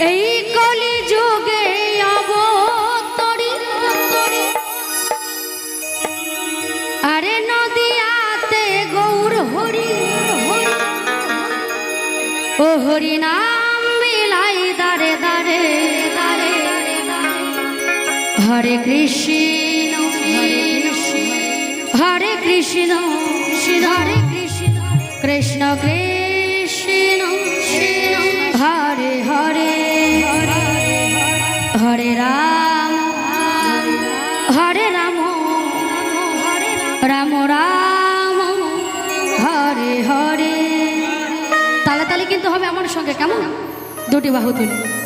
এই কলি যুগে অবতরি। আরে নদিয়াতে নাম মিলাই হরে কৃষ্ণ হরে কৃষ্ণ হরে কৃষ্ণ কৃষ্ণ কৃষ্ণ। হরে। তালে তালে কিন্তু হবে আমার সঙ্গে কেমন? দুটি বাহু তুলি।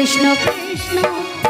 Krishna, Krishna.